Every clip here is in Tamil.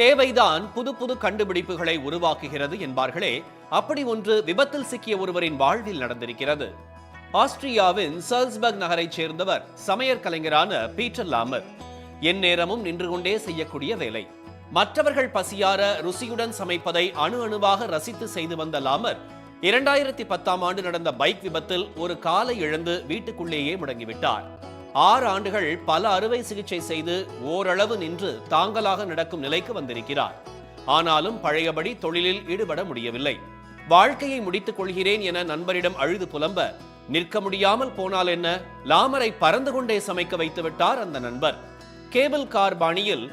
தேவைதான் புது புது கண்டுபிடிப்புகளை உருவாக்குகிறது என்பார்களே. அப்படி ஒன்று விபத்தில் சிக்கிய ஒருவரின் வாழ்வில் நடந்திருக்கிறது. ஆஸ்திரியாவின் சல்ஸ்பர்க் நகரைச் சேர்ந்தவர் சமையற் கலைஞரான பீட்டர் லாமர். எந்நேரமும் நின்று கொண்டே செய்யக்கூடிய வேலை. மற்றவர்கள் பசியார ருசியுடன் சமைப்பதை அணு அணுவாக ரசித்து செய்து வந்த லாமர் இரண்டாயிரத்தி பத்தாம் ஆண்டு நடந்த பைக் விபத்தில் ஒரு காலை இழந்து வீட்டுக்குள்ளேயே முடங்கிவிட்டார். ஆறு ஆண்டுகள் பல அறுவை சிகிச்சை செய்து ஓரளவு நின்று தாங்களாக நடக்கும் நிலைக்கு வந்திருக்கிறார். ஆனாலும் பழையபடி தொழிலில் ஈடுபட முடியவில்லை. வாழ்க்கையை முடித்துக் கொள்கிறேன் என நண்பரிடம் அழுது புலம்ப நிற்க முடியாமல் போனால் என்ன? லாமரை பறந்து கொண்டே சமைக்க வைத்து விட்டார் அந்த நண்பர். கேபிள் கார் பாணியில்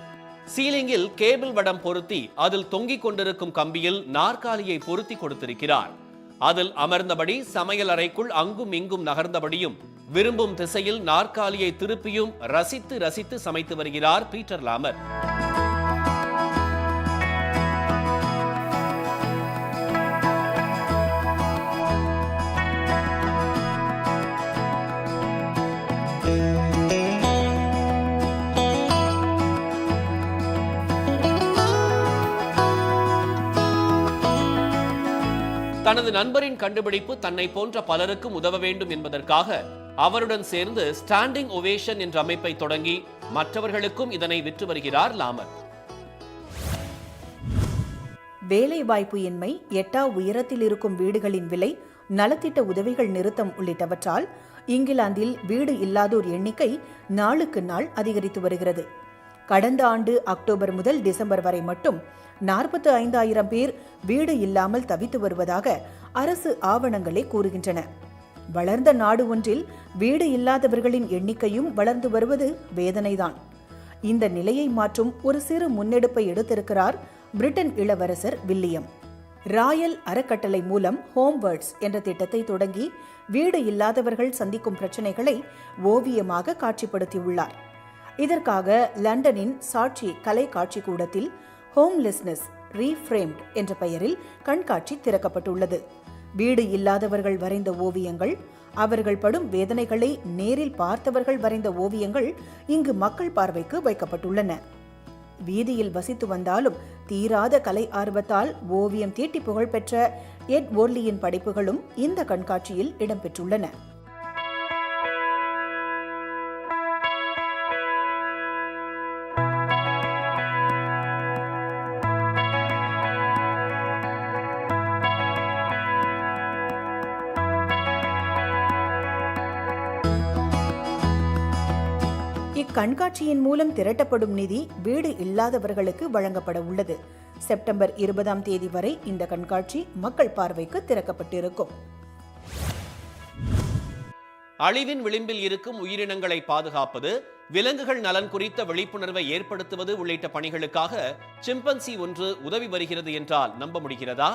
சீலிங்கில் கேபிள் வடம் பொருத்தி அதில் தொங்கிக் கொண்டிருக்கும் கம்பியில் நாற்காலியை பொருத்தி கொடுத்திருக்கிறார். அதில் அமர்ந்தபடி சமையல் அறைக்குள் அங்கும் இங்கும் நகர்ந்தபடியும் விரும்பும் திசையில் நாற்காலியை திருப்பியும் ரசித்து ரசித்து சமைத்து வருகிறார் பீட்டர் லாமர். தனது நண்பரின் கண்டுபிடிப்பு தன்னை போன்ற பலருக்கும் உதவ வேண்டும் என்பதற்காக அவருடன் சேர்ந்து ஸ்டாண்டிங் ஒவேஷன் என்ற அமைப்பை தொடங்கி மற்றவர்களுக்கும் இதனை விற்று வருகிறார் லாமர். வேலைவாய்ப்பு இன்மை எட்டா உயரத்தில் இருக்கும் வீடுகளின் விலை நலத்திட்ட உதவிகள் நிறுத்தம் உள்ளிட்டவற்றால் இங்கிலாந்தில் வீடு இல்லாதோர் எண்ணிக்கை நாளுக்கு நாள் அதிகரித்து வருகிறது. கடந்த ஆண்டு அக்டோபர் முதல் டிசம்பர் வரை மட்டும் நாற்பத்து ஐந்தாயிரம் பேர் வீடு இல்லாமல் தவித்து வருவதாக அரசு ஆவணங்களே கூறுகின்றன. வளர்ந்த நாடு ஒன்றில் வீடு இல்லாதவர்களின் எண்ணிக்கையும் வளர்ந்து வருவது வேதனைதான். இந்த நிலையை மாற்றும் ஒரு சிறு முன்னெடுப்பை எடுத்திருக்கிறார் பிரிட்டன் இளவரசர் வில்லியம். ராயல் அறக்கட்டளை மூலம் ஹோம்வேர்ட்ஸ் என்ற திட்டத்தை தொடங்கி வீடு இல்லாதவர்கள் சந்திக்கும் பிரச்சனைகளை ஓவியமாக காட்சிப்படுத்தியுள்ளார். இதற்காக லண்டனின் சாட்சி கலை காட்சி கூடத்தில் ஹோம்லெஸ்னஸ் ரீஃப்ரேம்ட் என்ற பெயரில் கண்காட்சி திறக்கப்பட்டுள்ளது. வீடு இல்லாதவர்கள் வரைந்த ஓவியங்கள் அவர்கள் படும் வேதனைகளை நேரில் பார்த்தவர்கள் வரைந்த ஓவியங்கள் இங்கு மக்கள் பார்வைக்கு வைக்கப்பட்டுள்ளன. வீதியில் வசித்து வந்தாலும் தீராத கலை ஆர்வத்தால் ஓவியம் தீட்டி புகழ்பெற்ற எட் ஓர்லியின் படைப்புகளும் இந்த கண்காட்சியில் இடம்பெற்றுள்ளன. இக்கண்காட்சியின் மூலம் திரட்டப்படும் நிதி வீடு இல்லாதவர்களுக்கு வழங்கப்பட உள்ளது. செப்டம்பர் இருபதாம் தேதி வரை இந்த கண்காட்சி மக்கள் பார்வைக்கு திறக்கப்பட்டிருக்கும். அழிவின் விளிம்பில் இருக்கும் உயிரினங்களை பாதுகாப்பது விலங்குகள் நலன் குறித்த விழிப்புணர்வை ஏற்படுத்துவது உள்ளிட்ட பணிகளுக்காக சிம்பன்சி ஒன்று உதவி வருகிறது என்றால் நம்ப முடிகிறதா?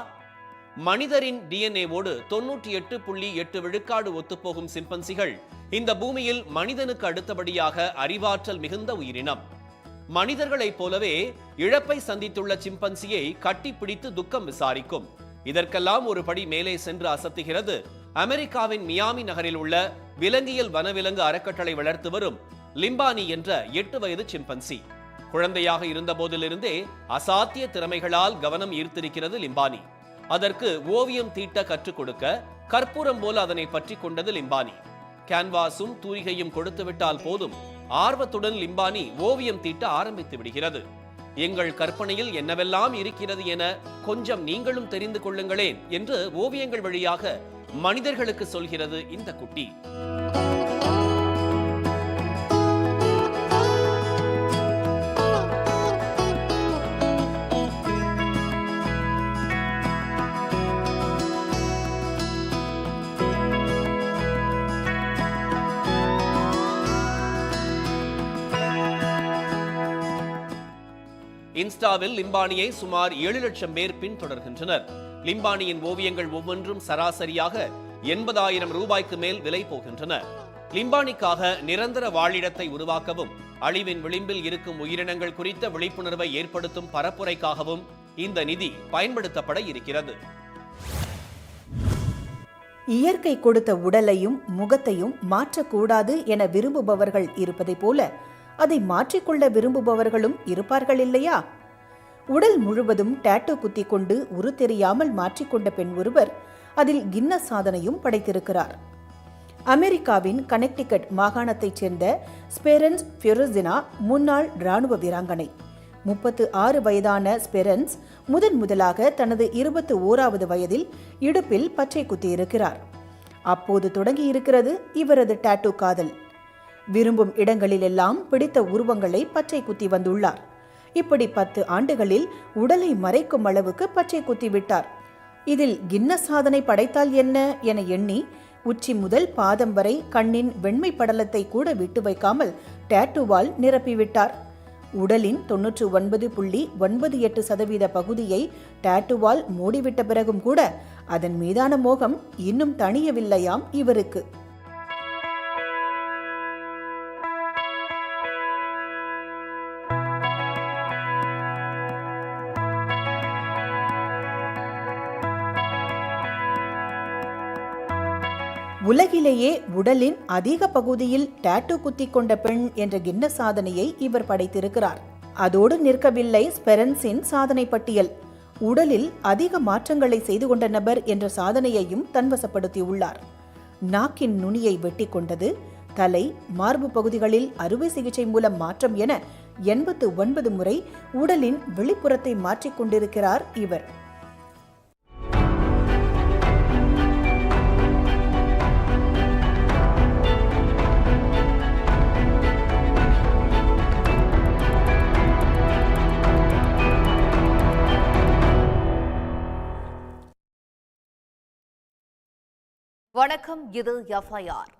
மனிதரின் டிஎன்ஏவோடு தொன்னூற்றி எட்டு புள்ளி எட்டு விழுக்காடு ஒத்துப்போகும் சிம்பன்சிகள். இந்த பூமியில் மனிதனுக்கு அடுத்தபடியாக அறிவாற்றல் மிகுந்த உயிரினம். மனிதர்களைப் போலவே இழப்பை சந்தித்துள்ள சிம்பன்சியை கட்டிப்பிடித்து துக்கம் விசாரிக்கும். இதற்கெல்லாம் ஒரு படி மேலே சென்று அசத்துகிறது. அமெரிக்காவின் மியாமி நகரில் உள்ள விலங்கியல் வனவிலங்கு அறக்கட்டளை வளர்த்து வரும் லிம்பானி என்ற எட்டு வயது சிம்பன்சி. குழந்தையாக இருந்த போதிலிருந்தே அசாத்திய திறமைகளால் கவனம் ஈர்த்திருக்கிறது லிம்பானி. அதற்கு ஓவியம் தீட்ட கற்றுக் கொடுக்க கற்பூரம் போல அதனை பற்றி கொண்டது லிம்பானி. கேன்வாஸும் தூரிகையும் கொடுத்துவிட்டால் போதும். ஆர்வத்துடன் லிம்பானி ஓவியம் தீட்ட ஆரம்பித்து விடுகிறது. எங்கள் கற்பனையில் என்னவெல்லாம் இருக்கிறது என கொஞ்சம் நீங்களும் தெரிந்து கொள்ளுங்களேன் என்று ஓவியங்கள் வழியாக மனிதர்களுக்கு சொல்கிறது இந்த குட்டி. இன்ஸ்டாவில் லிம்பானியை சுமார் ஏழு லட்சம் பேர் பின்தொடர்கின்றனர். லிம்பானியின் ஓவியங்கள் ஒவ்வொன்றும் சராசரியாக எண்பதாயிரம் ரூபாய்க்கு மேல் விலை போகின்றன. லிம்பானிக்காக நிரந்தர வாழிடத்தை உருவாக்கவும் அழிவின் விளிம்பில் இருக்கும் உயிரினங்கள் குறித்த விழிப்புணர்வை ஏற்படுத்தும் பரப்புரைக்காகவும் இந்த நிதி பயன்படுத்தப்பட இருக்கிறது. இயற்கை கொடுத்த உடலையும் முகத்தையும் மாற்றக்கூடாது என விரும்புபவர்கள் இருப்பதை போல அதை மாற்றிக்கொள்ள விரும்புபவர்களும் இருப்பார்கள் இல்லையா உடல் முழுவதும் டேட்டோ குத்தி கொண்டு உரு தெரியாமல் மாற்றிக்கொண்ட பெண் ஒருவர் அதில் கின்னஸ் சாதனையும் படைத்திருக்கிறார். அமெரிக்காவின் கனெக்டிகட் மாகாணத்தைச் சேர்ந்த ஸ்பெரன்ஸ் ஃபியூரசினா முன்னாள் ராணுவ வீராங்கனை. முப்பத்து ஆறு வயதான ஸ்பெரன்ஸ் முதன் முதலாக தனது இருபத்து ஓராவது வயதில் இடுப்பில் பச்சை குத்தியிருக்கிறார். அப்போது தொடங்கியிருக்கிறது இவரது டாட்டூ காதல். விரும்பும் இடங்களிலெல்லாம் பிடித்த உருவங்களை பச்சை குத்தி வந்துள்ளார். இப்படி பத்து ஆண்டுகளில் உடலை மறைக்கும் அளவுக்கு பச்சை குத்தி விட்டார். இதில் கின்னஸ் சாதனை படைத்தால் என்ன என எண்ணி உச்சி முதல் பாதம் வரை கண்ணின் வெண்மை படலத்தை கூட விட்டு வைக்காமல் டேட்டூவால் நிரப்பிவிட்டார் உடலின் தொன்னூற்று ஒன்பது புள்ளி ஒன்பது எட்டு சதவீத பகுதியை டேட்டுவால் மூடிவிட்ட பிறகும் கூட அதன் மீதான மோகம் இன்னும் தணியவில்லையாம் இவருக்கு. உலகிலேயே உடலின் அதிக பகுதியில் டாட்டூ குத்தி கொண்ட பெண் என்ற கின்ன சாதனையை இவர் படைத்திருக்கிறார். அதோடு நிற்கவில்லை ஸ்பெரன்ஸின் சாதனை பட்டியல். உடலில் அதிக மாற்றங்களை செய்து கொண்ட நபர் என்ற சாதனையையும் தன்வசப்படுத்தியுள்ளார். நாக்கின் நுனியை வெட்டி கொண்டது தலை மார்பு பகுதிகளில் அறுவை சிகிச்சை மூலம் மாற்றம் என எண்பத்து ஒன்பது முறை உடலின் வெளிப்புறத்தை மாற்றிக்கொண்டிருக்கிறார் இவர். வணக்கம் இது எஃப்ஐஆர்.